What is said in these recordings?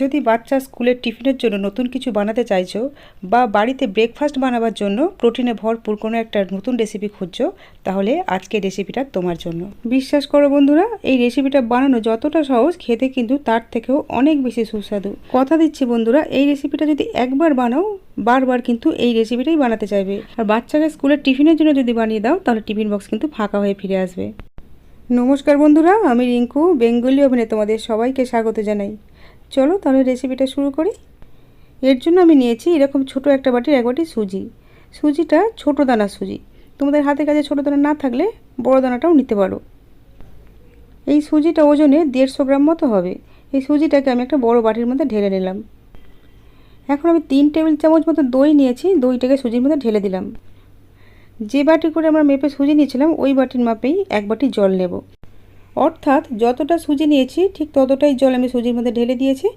যদি বাচ্চা স্কুলের টিফিনের জন্য নতুন কিছু বানাতে চাইছো বা বাড়িতে ব্রেকফাস্ট বানাবার জন্য প্রোটিনে ভরপুর কোনো একটা নতুন রেসিপি খুঁজছো, তাহলে আজকে রেসিপিটা তোমার জন্য। বিশ্বাস করো বন্ধুরা, এই রেসিপিটা বানানো যতটা সহজ, খেতে কিন্তু তার থেকেও অনেক বেশি সুস্বাদু। কথা দিচ্ছি বন্ধুরা, এই রেসিপিটা যদি একবার বানাও, বারবার কিন্তু এই রেসিপিটাই বানাতে চাইবে। আর বাচ্চাকে স্কুলের টিফিনের জন্য যদি বানিয়ে দাও, তাহলে টিফিন বক্স কিন্তু ফাঁকা হয়ে ফিরে আসবে। নমস্কার বন্ধুরা, আমি রিঙ্কু, বেঙ্গলি ওভেনে তোমাদের সবাইকে স্বাগত জানাই। চলো তাহলে রেসিপিটা শুরু করি। এর জন্য আমি নিয়েছি এরকম ছোট একটা বাটির এক বাটি সুজি। সুজিটা ছোট দানা সুজি। তোমাদের হাতে কাছে ছোটো দানা না থাকলে বড় দানাটাও নিতে পারো। এই সুজিটা ওজনে দেড়শো গ্রাম মতো হবে। এই সুজিটাকে আমি একটা বড় বাটির মধ্যে ঢেলে নিলাম। এখন আমি তিন টেবিল চামচ মতো দই নিয়েছি, দইটাকে সুজির মধ্যে ঢেলে দিলাম। যে বাটি করে আমরা মেপে সুজি নিয়েছিলাম, ওই বাটির মাপেই এক বাটি জল নেব। অর্থাৎ যতটা সুজি নিয়েছি, ঠিক ততটাই জল আমি সুজির মধ্যে ঢেলে দিয়েছি।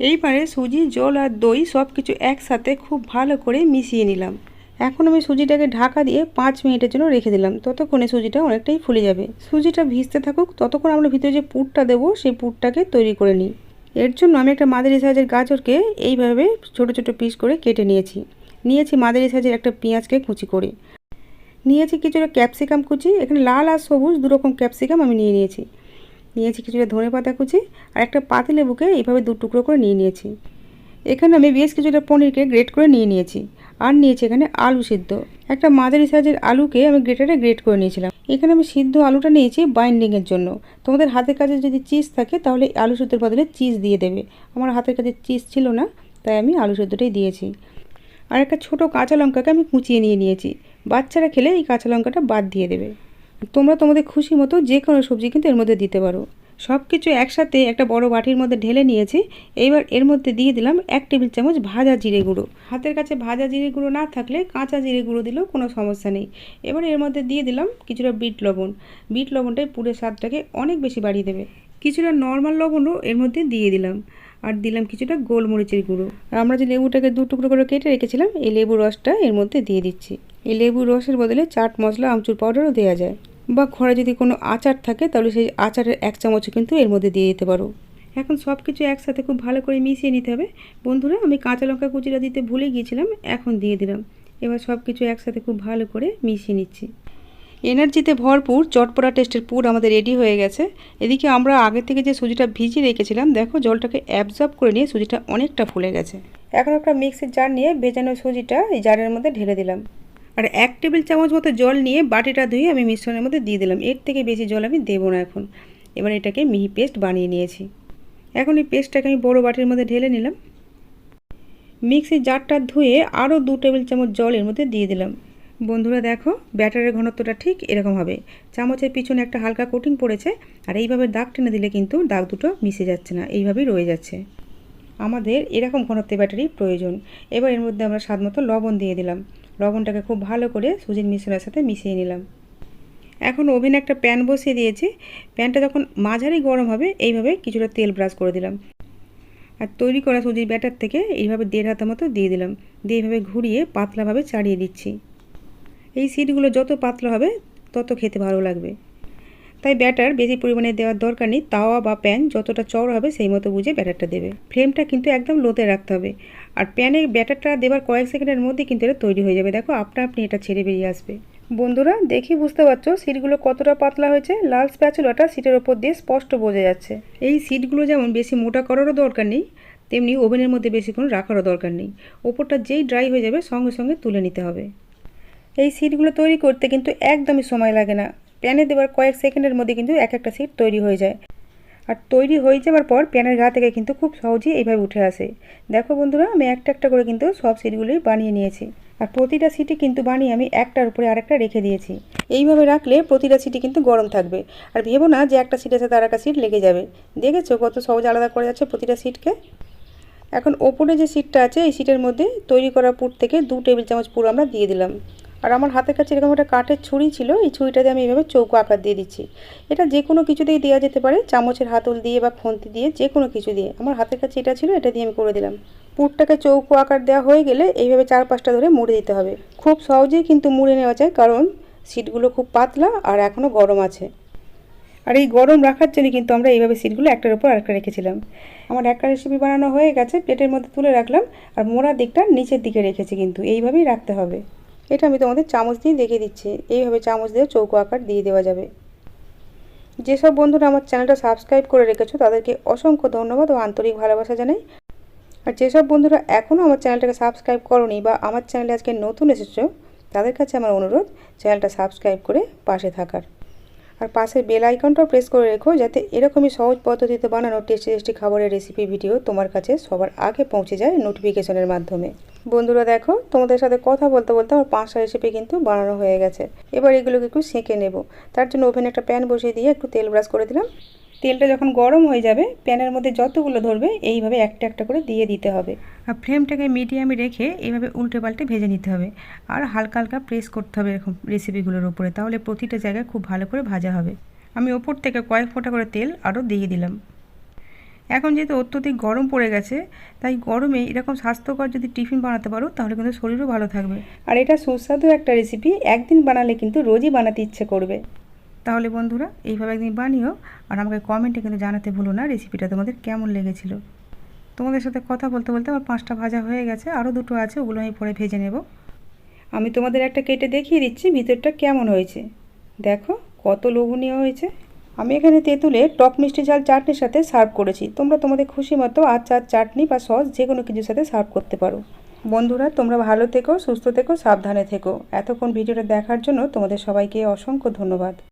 এইবারে সুজি, জল আর দই সব কিছু একসাথে খুব ভালো করে মিশিয়ে নিলাম। এখন আমি সুজিটাকে ঢাকা দিয়ে পাঁচ মিনিটের জন্য রেখে দিলাম। ততক্ষণে সুজিটা অনেকটাই ফুলে যাবে। সুজিটা ভিজতে থাকুক, ততক্ষণ আমরা ভিতরে যে পুরটা দেবো, সেই পুরটাকে তৈরি করে নিই। এর জন্য আমি একটা মাদারি সাইজের গাজরকে এইভাবে ছোট ছোট পিস করে কেটে নিয়েছি। নিয়েছি মাদারি সাইজের একটা পেঁয়াজকে কুচি করে। নিয়েছি কিছুটা ক্যাপসিকাম কুচি, এখানে লাল আর সবুজ দুরকম ক্যাপসিকাম আমি নিয়ে নিয়েছি। নিয়েছি কিছুটা ধনে পাতা কুচি আর একটা পাতিলেবুকে এইভাবে দু টুকরো করে নিয়ে নিয়েছি। এখানে আমি বেশ কিছুটা পনিরকে গ্রেট করে নিয়ে নিয়েছি আর নিয়েছি এখানে আলু সিদ্ধ। একটা মাঝারি সাইজের আলুকে আমি গ্রেটারে গ্রেট করে নিয়েছিলাম। এখানে আমি সিদ্ধ আলুটা নিয়েছি বাইন্ডিংয়ের জন্য। তোমাদের হাতের কাছে যদি চিজ থাকে তাহলে আলু সিদ্ধর বদলে চিজ দিয়ে দেবে। আমার হাতের কাছে চিজ ছিল না, তাই আমি আলু সিদ্ধটাই দিয়েছি। আর একটা ছোটো কাঁচা লঙ্কাকে আমি কুচিয়ে নিয়ে নিয়েছি। বাচ্চারা খেলে এই কাঁচা লঙ্কাটা বাদ দিয়ে দেবে। তোমরা তোমাদের খুশি মতো যে কোনো সবজি কিন্তু এর মধ্যে দিতে পারো। সব কিছু একসাথে একটা বড় বাটির মধ্যে ঢেলে নিয়েছি। এইবার এর মধ্যে দিয়ে দিলাম এক টেবিল চামচ ভাজা জিরে গুঁড়ো। হাতের কাছে ভাজা জিরে গুঁড়ো না থাকলে কাঁচা জিরে গুঁড়ো দিলেও কোনো সমস্যা নেই। এবার এর মধ্যে দিয়ে দিলাম কিছুটা বিট লবণ। বিট লবণটাই পুরো স্বাদটাকে অনেক বেশি বাড়িয়ে দেবে। কিছুটা নর্মাল লবণও এর মধ্যে দিয়ে দিলাম। আর দিলাম কিছুটা গোলমরিচের গুঁড়ো। আমরা যে লেবুটাকে দু টুকরো করে কেটে রেখেছিলাম, এই লেবুর রসটা এর মধ্যে দিয়ে দিচ্ছি। এই লেবুর রসের বদলে চাট মশলা আমচুর পাউডারও দেওয়া যায়। বা ঘরে যদি কোনো আচার থাকে, তাহলে সেই আচারের এক চামচও কিন্তু এর মধ্যে দিয়ে দিতে পারো। এখন সব কিছু একসাথে খুব ভালো করে মিশিয়ে নিতে হবে। বন্ধুরা, আমি কাঁচা লঙ্কা কুচিটা দিতে ভুলে গিয়েছিলাম, এখন দিয়ে দিলাম। এবার সব কিছু একসাথে খুব ভালো করে মিশিয়ে নিচ্ছি। এনার্জিতে ভরপুর চটপড়া টেস্টের পুর আমাদের রেডি হয়ে গেছে। এদিকে আমরা আগে থেকে যে সুজিটা ভিজিয়ে রেখেছিলাম, দেখো জলটাকে অ্যাবজর্ব করে নিয়ে সুজিটা অনেকটা ফুলে গেছে। এখন একটা মিক্সির জার নিয়ে ভেজানো সুজিটা এই জারের মধ্যে ঢেলে দিলাম। আর এক টেবিল চামচ মতো জল নিয়ে বাটিটা ধুয়ে আমি মিশ্রণের মধ্যে দিয়ে দিলাম। এর থেকে বেশি জল আমি দেবো না এখন। এবার এটাকে মিহি পেস্ট বানিয়ে নিয়েছি। এখন এই পেস্টটাকে আমি বড় বাটির মধ্যে ঢেলে নিলাম। মিক্সির জারটা ধুয়ে আরও দু টেবিল চামচ জল এর মধ্যে দিয়ে দিলাম। বন্ধুরা দেখো, ব্যাটারের ঘনত্বটা ঠিক এরকম হবে। চামচের পিছনে একটা হালকা কোটিং পড়েছে আর এইভাবে দাগ টেনে দিলে কিন্তু দাগ দুটো মিশে যাচ্ছে না, এইভাবেই রয়ে যাচ্ছে। আমাদের এরকম ঘনত্বের ব্যাটারি প্রয়োজন। এবার এর মধ্যে আমরা স্বাদ মতো লবণ দিয়ে দিলাম। লবণটাকে খুব ভালো করে সুজির মিশ্রণের সাথে মিশিয়ে নিলাম। এখন ওভেনে একটা প্যান বসিয়ে দিয়েছি। প্যানটা যখন মাঝারি গরম হবে, এইভাবে কিছুটা তেল ব্রাশ করে দিলাম। আর তৈরি করা সুজির ব্যাটার থেকে এইভাবে দেড় হাতের মতো দিয়ে দিলাম। দিয়ে এইভাবে ঘুরিয়ে পাতলাভাবে চাড়িয়ে দিচ্ছি। এই সিটগুলো যত পাতলা হবে, তত খেতে ভালো লাগবে। তাই ব্যাটার বেশি পরিমাণে দেওয়ার দরকার নেই। তাওয়া বা প্যান যতটা চওড়া হবে, সেই মতো বুঝে ব্যাটারটা দেবে। ফ্লেমটা কিন্তু একদম লোতে রাখতে হবে। আর প্যানে ব্যাটারটা দেওয়ার কয়েক সেকেন্ডের মধ্যে কিন্তু এটা তৈরি হয়ে যাবে। দেখো, আপনা আপনি এটা ছেড়ে বেরিয়ে আসবে। বন্ধুরা, দেখি বুঝতে পারছ সিটগুলো কতটা পাতলা হয়েছে? লাল স্প্যাচুলাটা সিটের ওপর দিয়ে স্পষ্ট বোঝা যাচ্ছে। এই সিটগুলো যেমন বেশি মোটা করারও দরকার নেই, তেমনি ওভেনের মধ্যে বেশিক্ষণ রাখারও দরকার নেই। ওপরটা যেই ড্রাই হয়ে যাবে, সঙ্গে সঙ্গে তুলে নিতে হবে। এই সিটগুলো তৈরি করতে কিন্তু একদমই সময় লাগে না। প্যানে দেওয়ার কয়েক সেকেন্ডের মধ্যে কিন্তু এক একটা সিট তৈরি হয়ে যায়। আর তৈরি হয়ে যাওয়ার পর প্যানের গা থেকে কিন্তু খুব সহজেই এইভাবে উঠে আসে। দেখো বন্ধুরা, আমি একটা একটা করে কিন্তু সব সিটগুলোই বানিয়ে নিয়েছি। আর প্রতিটা সিটি কিন্তু বানিয়ে আমি একটার উপরে আরেকটা রেখে দিয়েছি। এইভাবে রাখলে প্রতিটা সিটি কিন্তু গরম থাকবে। আর ভেবো না যে একটা সিটের সাথে আর একটা সিট লেগে যাবে। দেখেছ কত সহজে আলাদা করে যাচ্ছে প্রতিটা সিটকে? এখন ওপরে যে সিটটা আছে, এই সিটের মধ্যে তৈরি করা পুর থেকে দু টেবিল চামচ পুর আমরা দিয়ে দিলাম। আর আমার হাতের কাছে এরকম একটা কাঠের ছুরি ছিল, এই ছুরিটা দিয়ে আমি এইভাবে চৌকো আকার দিয়ে দিচ্ছি। এটা যে কোনো কিছুতেই দেওয়া যেতে পারে, চামচের হাতল দিয়ে বা খন্তি দিয়ে যে কোনো কিছু দিয়ে। আমার হাতের কাছে এটা ছিল, এটা দিয়ে আমি করে দিলাম। পুরটাকে চৌকো আকার দেওয়া হয়ে গেলে এইভাবে চার পাঁচটা ধরে মুড়ে দিতে হবে। খুব সহজেই কিন্তু মুড়ে নেওয়া যায়, কারণ সিটগুলো খুব পাতলা আর এখনও গরম আছে। আর এই গরম রাখার জন্য কিন্তু আমরা এইভাবে সিটগুলো একটার উপর আরেকটা রেখেছিলাম। আমার একটা রেসিপি বানানো হয়ে গেছে প্লেটের মধ্যে তুলে রাখলাম, আর মোড়ার দিকটা নিচের দিকে রেখেছি কিন্তু, এইভাবেই রাখতে হবে। এটা আমি তোমাদের চামচ দিয়ে দেখিয়ে দিচ্ছি। এইভাবে চামচ দিয়ে চৌকো আকার দিয়ে দেওয়া যাবে। যেসব বন্ধুরা আমার চ্যানেলটা সাবস্ক্রাইব করে রেখেছো, তাদেরকে অসংখ্য ধন্যবাদ ও আন্তরিক ভালোবাসা জানাই। আর যেসব বন্ধুরা এখনও আমার চ্যানেলটাকে সাবস্ক্রাইব করনি বা আমার চ্যানেলে আজকে নতুন এসেছ, তাদের কাছে আমার অনুরোধ, চ্যানেলটা সাবস্ক্রাইব করে পাশে থাকার। আর পাশের বেল আইকনটাও প্রেস করে রেখো, যাতে এরকমই সহজ পদ্ধতিতে বানানো টেস্টি টেস্টি খাবারের রেসিপি ভিডিও তোমার কাছে সবার আগে পৌঁছে যায় নোটিফিকেশনের মাধ্যমে। বন্ধুরা দেখো, তোমাদের সাথে কথা বলতে বলতে আমার পাঁচটা রেসিপি কিন্তু বানানো হয়ে গেছে। এবার এগুলোকে একটু সেঁকে নেব। তার জন্য ওভেনে একটা প্যান বসিয়ে দিয়ে একটু তেল ব্রাশ করে দিলাম। তেলটা যখন গরম হয়ে যাবে প্যানের মধ্যে যতগুলো ধরবে, এইভাবে একটা একটা করে দিয়ে দিতে হবে। আর ফ্লেমটাকে মিডিয়ামে রেখে এইভাবে উল্টে পাল্টে ভেজে নিতে হবে। আর হালকা হালকা প্রেস করতে হবে এরকম রেসিপিগুলোর উপরে, তাহলে প্রতিটা জায়গায় খুব ভালো করে ভাজা হবে। আমি ওপর থেকে কয়েক ফোঁটা করে তেল আরও দিয়ে দিলাম। এখন যেহেতু অত্যধিক গরম পড়ে গেছে, তাই গরমে এরকম স্বাস্থ্যকর যদি টিফিন বানাতে পারো, তাহলে কিন্তু শরীরও ভালো থাকবে। আর এটা সুস্বাদু একটা রেসিপি একদিন বানালে কিন্তু রোজই বানাতে ইচ্ছে করবে। তাহলে বন্ধুরা, এইভাবে একদিন বানিও, আর আমাকে কমেন্টে কিন্তু জানাতে ভুলো না রেসিপিটা তোমাদের কেমন লেগেছিল। তোমাদের সাথে কথা বলতে বলতে আমার পাঁচটা ভাজা হয়ে গেছে আরও দুটো আছে, ওগুলো আমি পরে ভেজে নেব। আমি তোমাদের একটা কেটে দেখিয়ে দিচ্ছি, ভিতরটা কেমন হয়েছে। দেখো, কত লোভনীয় হয়েছে। আমি এখানে তেঁতুলে টক মিষ্টি ঝাল চাটনির সাথে সার্ভ করেছি। তোমরা তোমাদের খুশি মতো আচার, চাটনি বা সস যে কোনো কিছুর সাথে সার্ভ করতে পারো। বন্ধুরা, তোমরা ভালো থেকো, সুস্থ থেকো, সাবধানে থেকো। এতক্ষণ ভিডিওটা দেখার জন্য তোমাদের সবাইকে অসংখ্য ধন্যবাদ।